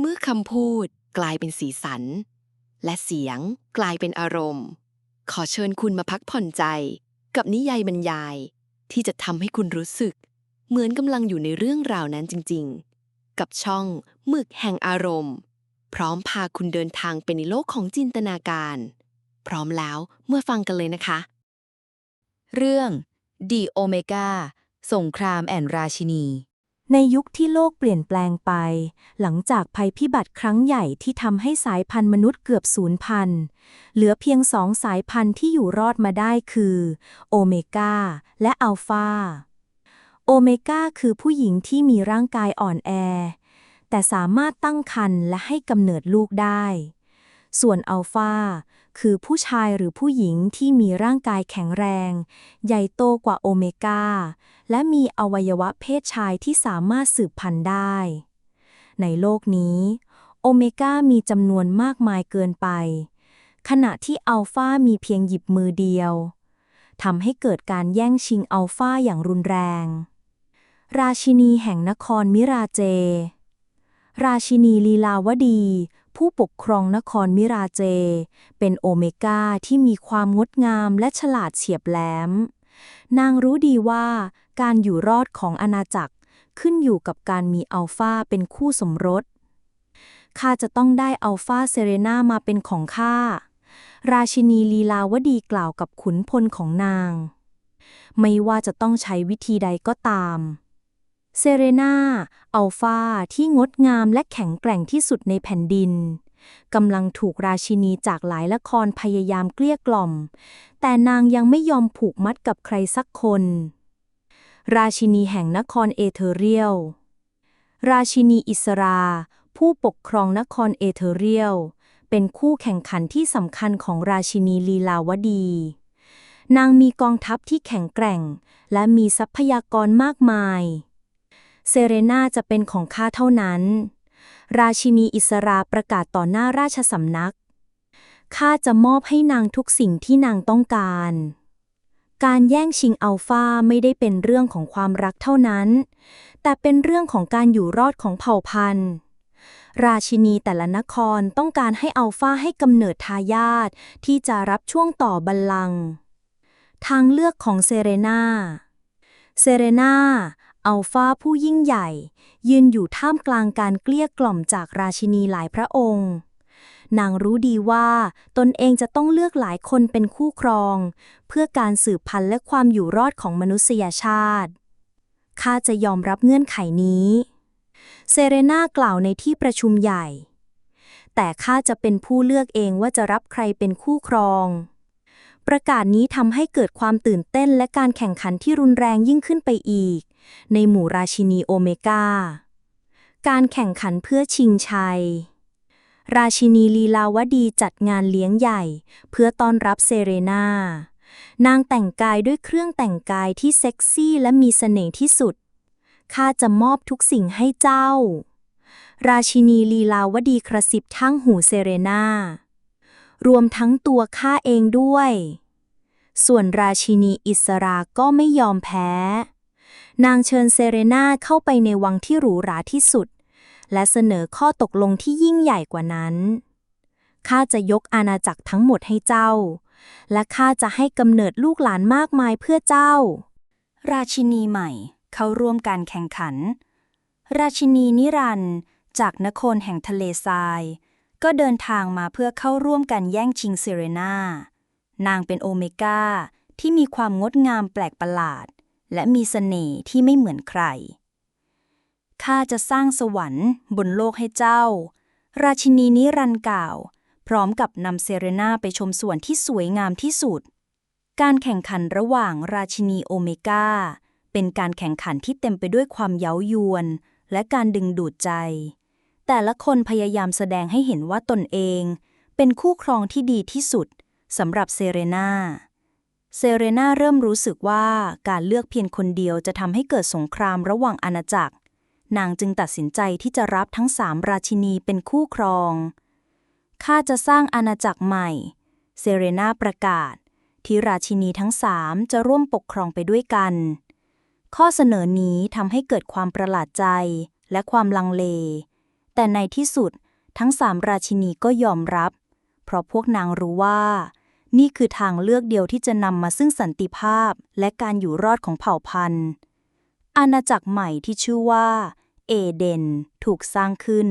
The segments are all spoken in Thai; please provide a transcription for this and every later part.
เมื่อคำพูดกลายเป็นสีสัน และเสียงกลายเป็นอารมณ์ ขอเชิญคุณมาพักผ่อนใจ กับนิยายบรรยาย ที่จะทำให้คุณรู้สึก เหมือนกำลังอยู่ในเรื่องราวนั้นจริง ๆ กับช่องหมึกแห่งอารมณ์ พร้อมพาคุณเดินทางไปในโลกของจินตนาการ พร้อมแล้วเมื่อฟังกันเลยนะคะ เรื่องดีโอเมกาสงครามแอนราชินี ในยุคที่โลกเปลี่ยนแปลงไป หลังจากภัยพิบัติครั้งใหญ่ที่ทำให้สายพันธุ์มนุษย์เกือบสูญพันธุ์ เหลือเพียงสองสายพันธุ์ที่อยู่รอดมาได้คือโอเมก้าและอัลฟาโอเมก้าคือผู้หญิงที่มีร่างกายอ่อนแอ แต่สามารถตั้งครรภ์และให้กำเนิดลูกได้ ส่วนอัลฟาคือผู้ชายหรือผู้หญิงที่มีร่างกายแข็งแรง ใหญ่โตกว่าโอเมก้า และมีอวัยวะเพศชายที่สามารถสืบพันธุ์ได้ ในโลกนี้ โอเมก้ามีจำนวนมากมายเกินไป ขณะที่อัลฟามีเพียงหยิบมือเดียวทำให้เกิดการแย่งชิงอัลฟาอย่างรุนแรง ราชินีแห่งนครมิราเจ ราชินีลีลาวดี ผู้ปกครองนครมิราเจ เป็นโอเมก้าที่มีความงดงามและฉลาดเฉียบแหลม นางรู้ดีว่าการอยู่รอดของอาณาจักรขึ้นอยู่กับการมีอัลฟาเป็นคู่สมรส ข้าจะต้องได้อัลฟาเซเรนามาเป็นของข้า ราชินีลีลาวดีกล่าวกับขุนพลของนาง ไม่ว่าจะต้องใช้วิธีใดก็ตาม เซเรนาอัลฟาที่งดงามและแข็งแกร่งที่สุดในแผ่นดินกำลังถูกราชินีจากหลายละครพยายามเกลี้ยกล่อม แต่นางยังไม่ยอมผูกมัดกับใครสักคน ราชินีแห่งนครเอเธอเรียล ราชินีอิสรา ผู้ปกครองนครเอเธอเรียล เป็นคู่แข่งขันที่สำคัญของราชินีลีลาวดี นางมีกองทัพที่แข็งแกร่ง และมีทรัพยากรมากมาย เซเรนาจะเป็นของข้าเท่านั้น ราชินีอิสราประกาศต่อหน้าราชสำนัก ข้าจะมอบให้นางทุกสิ่งที่นางต้องการ การแย่งชิงอัลฟาไม่ได้เป็นเรื่องของความรักเท่านั้น แต่เป็นเรื่องของการอยู่รอดของเผ่าพันธุ์ราชินีแต่ละนครต้องการให้อัลฟาให้กำเนิดทายาทที่จะรับช่วงต่อบัลลังก์ทางเลือกของเซเรนา เซเรนา อัลฟาผู้ยิ่งใหญ่ ยืนอยู่ท่ามกลางการเกลี้ยกล่อมจากราชินีหลายพระองค์ นางรู้ดีว่าตนเองจะต้องเลือกหลายคนเป็นคู่ครอง เพื่อการสืบพันธุ์และความอยู่รอดของมนุษยชาติ ข้าจะยอมรับเงื่อนไขนี้ เซเรนากล่าวในที่ประชุมใหญ่ แต่ข้าจะเป็นผู้เลือกเองว่าจะรับใครเป็นคู่ครอง ประกาศนี้ทำให้เกิดความตื่นเต้นและการแข่งขันที่รุนแรงยิ่งขึ้นไปอีก ในหมู่ราชินีโอเมก้าการแข่งขันเพื่อชิงชัย ราชินีลีลาวดีจัดงานเลี้ยงใหญ่ เพื่อต้อนรับเซเรนานางแต่งกายด้วยเครื่องแต่งกายที่เซ็กซี่และมีเสน่ห์ที่สุด ข้าจะมอบทุกสิ่งให้เจ้า ราชินีลีลาวดีกระซิบทั้งหูเซเรนา รวมทั้งตัวข้าเองด้วย ส่วนราชินีอิสราก็ไม่ยอมแพ้ นางเชิญเซเรนาเข้าไปในวังที่หรูหราที่สุด และเสนอข้อตกลงที่ยิ่งใหญ่กว่านั้น ข้าจะยกอาณาจักรทั้งหมดให้เจ้า และข้าจะให้กำเนิดลูกหลานมากมายเพื่อเจ้า ราชินีใหม่เข้าร่วมการแข่งขัน ราชินีนิรันดร์จากนครแห่งทะเลทราย ก็เดินทางมาเพื่อเข้าร่วมกันแย่งชิงเซเรนานางเป็นโอเมก้าที่มีความงดงามแปลกประหลาด และมีเสน่ห์ที่ไม่เหมือนใคร ข้าจะสร้างสวรรค์บนโลกให้เจ้า ราชินีนิรันต์กล่าว พร้อมกับนำเซเรนาไปชมสวนที่สวยงามที่สุด การแข่งขันระหว่างราชินีโอเมก้าเป็นการแข่งขันที่เต็มไปด้วยความเย้ายวน และการดึงดูดใจ แต่ละคนพยายามแสดงให้เห็นว่าตนเอง เป็นคู่ครองที่ดีที่สุดสำหรับเซเรนาเซเรนาเริ่มรู้สึกว่าการเลือกเพียงคนเดียวจะทำให้เกิดสงครามระหว่างอาณาจักร นางจึงตัดสินใจที่จะรับทั้งสามราชินีเป็นคู่ครอง ข้าจะสร้างอาณาจักรใหม่ เซเรนาประกาศ ที่ราชินีทั้งสามจะร่วมปกครองไปด้วยกัน ข้อเสนอนี้ทำให้เกิดความประหลาดใจและความลังเล แต่ในที่สุดทั้งสามราชินีก็ยอมรับ เพราะพวกนางรู้ว่า นี่คือทางเลือกเดียวที่จะนำมาซึ่งสันติภาพและการอยู่รอดของเผ่าพันธุ์ อาณาจักรใหม่ที่ชื่อว่า เอเดนถูกสร้างขึ้น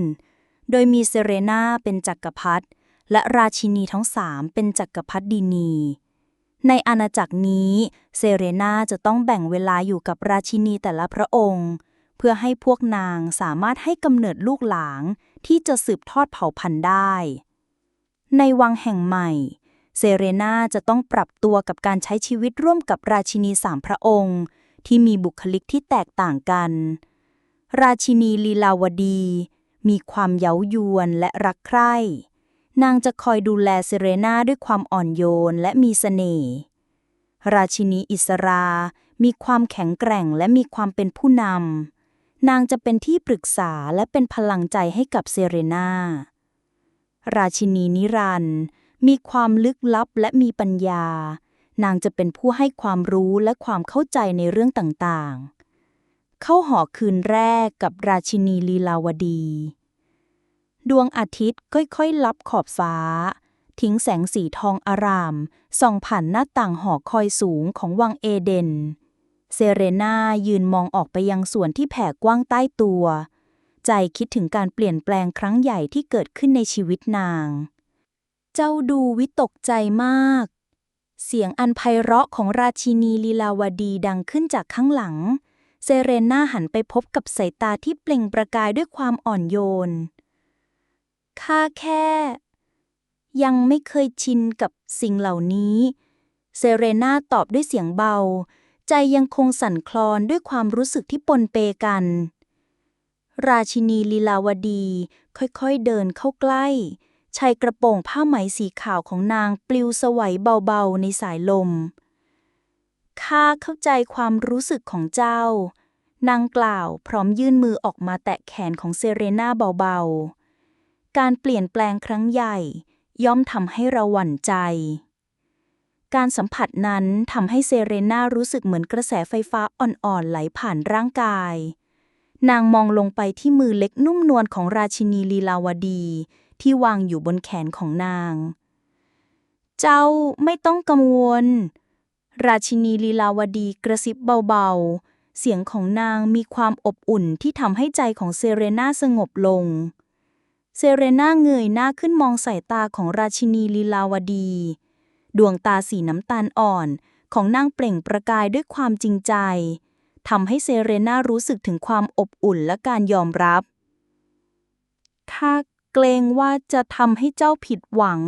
โดยมีเซเรนาเป็นจักรพรรดิและราชินีทั้งสามเป็นจักรพรรดินี ในอาณาจักรนี้ เซเรนาจะต้องแบ่งเวลาอยู่กับราชินีแต่ละพระองค์ เพื่อให้พวกนางสามารถให้กำเนิดลูกหลางที่จะสืบทอดเผ่าพันธุ์ได้ ในวังแห่งใหม่ เซเรนาจะต้องปรับตัวกับการใช้ชีวิตร่วมกับราชินีสามพระองค์ ที่มีบุคลิกที่แตกต่างกัน ราชินีลีลาวดี มีความเย้ายวนและรักใคร่ นางจะคอยดูแลเซเรนาด้วยความอ่อนโยนและมีเสน่ห์ราชินีอิสรา มีความแข็งแกร่งและมีความเป็นผู้นำ นางจะเป็นที่ปรึกษาและเป็นพลังใจให้กับเซเรนา ราชินีนิรันด์มีความลึกลับและมีปัญญา นางจะเป็นผู้ให้ความรู้และความเข้าใจในเรื่องต่างๆ เข้าหอคืนแรกกับราชินีลีลาวดี ดวงอาทิตย์ค่อยๆ ลับขอบฟ้า ทิ้งแสงสีทองอารามส่องผ่านหน้าต่างหอคอยสูงของวังเอเดน เซเรนายืนมองออกไปยังสวนที่แผ่กว้างใต้ตัว ใจคิดถึงการเปลี่ยนแปลงครั้งใหญ่ที่เกิดขึ้นในชีวิตนาง เจ้าดูวิตกใจมาก เสียงอันไพเราะของราชินีลีลาวดีดังขึ้นจากข้างหลัง เซเรนาหันไปพบกับสายตาที่เปล่งประกายด้วยความอ่อนโยน ข้าแค่ ยังไม่เคยชินกับสิ่งเหล่านี้ เซเรนาตอบด้วยเสียงเบา ใจยังคงสั่นคลอนด้วยความรู้สึกที่ปนเปกัน ราชินีลีลาวดี ค่อยๆเดินเข้าใกล้ชายกระโปรงผ้าไหมสีขาวของนางปลิวสวัยเบาๆในสายลม ข้าเข้าใจความรู้สึกของเจ้า นางกล่าวพร้อมยื่นมือออกมาแตะแขนของเซเรนาเบาๆ การเปลี่ยนแปลงครั้งใหญ่ ย่อมทำให้เราหวั่นใจ การสัมผัสนั้นทำให้เซเรน่ารู้สึกเหมือนกระแสไฟฟ้าอ่อนๆไหลผ่านร่างกาย นางมองลงไปที่มือเล็กนุ่มนวลของราชินีลีลาวดี ที่วางอยู่บนแขนของนาง เจ้าไม่ต้องกังวล ราชินีลีลาวดีกระซิบเบาๆ เสียงของนางมีความอบอุ่นที่ทำให้ใจของเซเรน่าสงบลง เซเรน่าเงยหน้าขึ้นมองสายตาของราชินีลีลาวดี ดวงตาสีน้ำตาลอ่อน ของนางเปล่งประกายด้วยความจริงใจทำให้เซเรน่ารู้สึกถึงความอบอุ่นและการยอมรับข้าเกรงว่าจะทำให้เจ้าผิดหวัง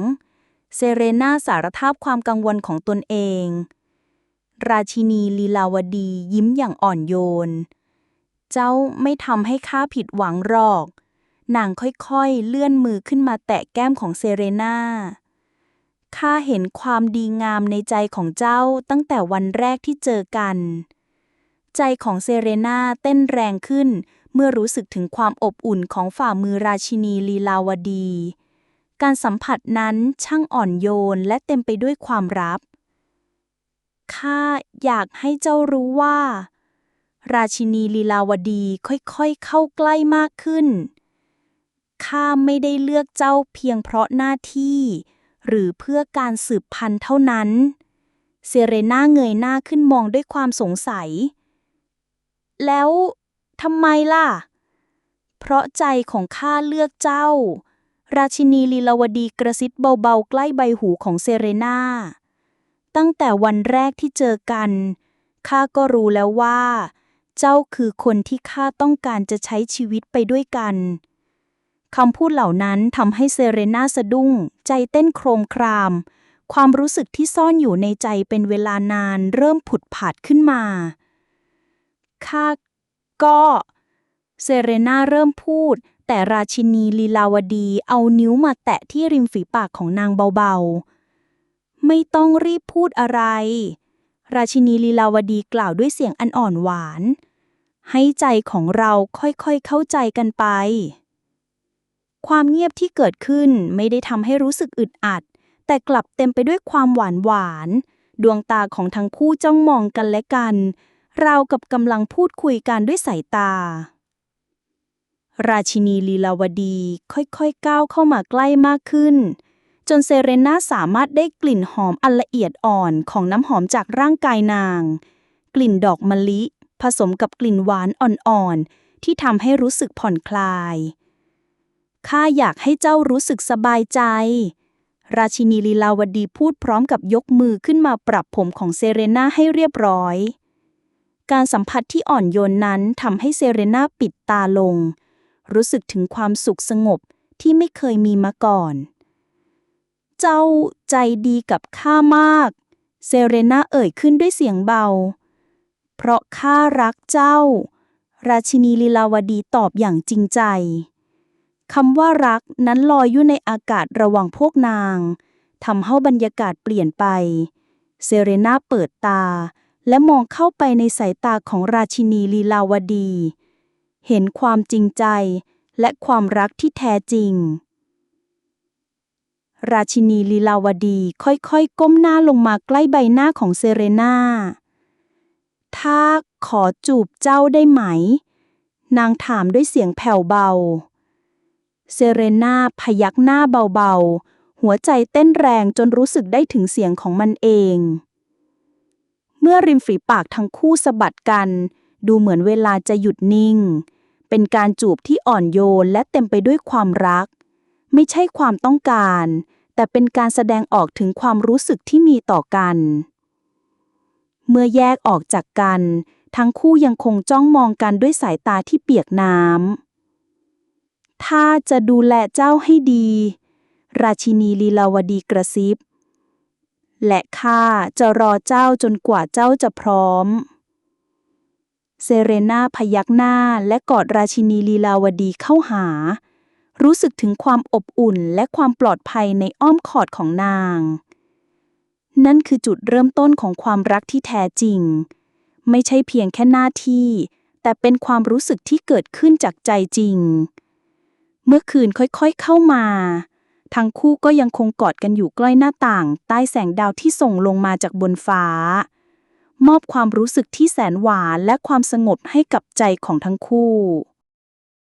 เซเรน่าสารภาพความกังวลของตนเอง ราชินีลีลาวดียิ้มอย่างอ่อนโยน เจ้าไม่ทำให้ข้าผิดหวังหรอก นางค่อยๆเลื่อนมือขึ้นมาแตะแก้มของเซเรน่า ข้าเห็นความดีงามในใจของเจ้าตั้งแต่วันแรกที่เจอกัน ใจของเซเรนาเต้นแรงขึ้น เมื่อรู้สึกถึงความอบอุ่นของฝ่ามือราชินีลีลาวดี การสัมผัสนั้นช่างอ่อนโยนและเต็มไปด้วยความรับ ข้าอยากให้เจ้ารู้ว่า ราชินีลีลาวดีค่อยๆเข้าใกล้มากขึ้น ข้าไม่ได้เลือกเจ้าเพียงเพราะหน้าที่ หรือเพื่อการสืบพันธุ์เท่านั้น เซเรนาเงยหน้าขึ้นมองด้วยความสงสัย แล้วทำไมล่ะ เพราะใจของข้าเลือกเจ้า ราชินีลีลาวดีกระซิบเบาๆ ใกล้ใบหูของเซเรนาตั้งแต่วันแรกที่เจอกันข้าก็รู้แล้วว่า เจ้าคือคนที่ข้าต้องการจะใช้ชีวิตไปด้วยกัน คำพูดเหล่านั้นทำให้เซเรนาสะดุ้ง ใจเต้นโครมคราม ความรู้สึกที่ซ่อนอยู่ในใจเป็นเวลานานเริ่มผุดผาดขึ้นมา ข้าก็เซเรนาเริ่มพูด แต่ราชินีลีลาวดีเอานิ้วมาแตะที่ริมฝีปากของนางเบาๆ ไม่ต้องรีบพูดอะไร ราชินีลีลาวดีกล่าวด้วยเสียงอันอ่อนหวาน ให้ใจของเราค่อยๆเข้าใจกันไป ความเงียบที่เกิดขึ้นไม่ได้ทำให้รู้สึกอึดอัด แต่กลับเต็มไปด้วยความหวานหวาน ดวงตาของทั้งคู่จ้องมองกันและกัน ราวกับกำลังพูดคุยกันด้วยสายตา ราชินีลีลาวดีค่อยๆก้าวเข้ามาใกล้มากขึ้น จนเซเรน่าสามารถได้กลิ่นหอมอันละเอียดอ่อนของน้ำหอมจากร่างกายนาง กลิ่นดอกมะลิ ผสมกับกลิ่นหวานอ่อนๆที่ทำให้รู้สึกผ่อนคลาย ข้าอยากให้เจ้ารู้สึกสบายใจ ราชินีลีลาวดีพูดพร้อมกับยกมือขึ้นมาปรับผมของเซเรนาให้เรียบร้อย การสัมผัสที่อ่อนโยนนั้นทำให้เซเรนาปิดตาลง รู้สึกถึงความสุขสงบที่ไม่เคยมีมาก่อน เจ้าใจดีกับข้ามาก เซเรนาเอ่ยขึ้นด้วยเสียงเบา เพราะข้ารักเจ้า ราชินีลีลาวดีตอบอย่างจริงใจ คำว่ารักนั้นลอยอยู่ในอากาศระหว่างพวกนางทำให้บรรยากาศเปลี่ยนไป เซเรนาเปิดตา และมองเข้าไปในสายตาของราชินีลีลาวดี เห็นความจริงใจและความรักที่แท้จริง ราชินีลีลาวดีค่อยๆ ก้มหน้าลงมาใกล้ใบหน้าของเซเรนาถ้าขอจูบเจ้าได้ไหม นางถามด้วยเสียงแผ่วเบา เซเรนาพยักหน้าเบาๆ หัวใจเต้นแรงจนรู้สึกได้ถึงเสียงของมันเอง เมื่อริมฝีปากทั้งคู่สะบัดกัน ดูเหมือนเวลาจะหยุดนิ่ง เป็นการจูบที่อ่อนโยนและเต็มไปด้วยความรัก ไม่ใช่ความต้องการ แต่เป็นการแสดงออกถึงความรู้สึกที่มีต่อกัน เมื่อแยกออกจากกัน ทั้งคู่ยังคงจ้องมองกันด้วยสายตาที่เปียกน้ำ ถ้าจะดูแลเจ้าให้ดี ราชินีลีลาวดีกระซิบ และข้าจะรอเจ้าจนกว่าเจ้าจะพร้อม เซเรนาพยักหน้าและกอดราชินีลีลาวดีเข้าหา รู้สึกถึงความอบอุ่นและความปลอดภัยในอ้อมขอดของนาง นั่นคือจุดเริ่มต้นของความรักที่แท้จริง ไม่ใช่เพียงแค่หน้าที่ แต่เป็นความรู้สึกที่เกิดขึ้นจากใจจริง เมื่อคืนค่อยๆเข้ามา ทั้งคู่ก็ยังคงกอดกันอยู่ใกล้หน้าต่าง ใต้แสงดาวที่ส่งลงมาจากบนฟ้า มอบความรู้สึกที่แสนหวานและความสงบให้กับใจของทั้งคู่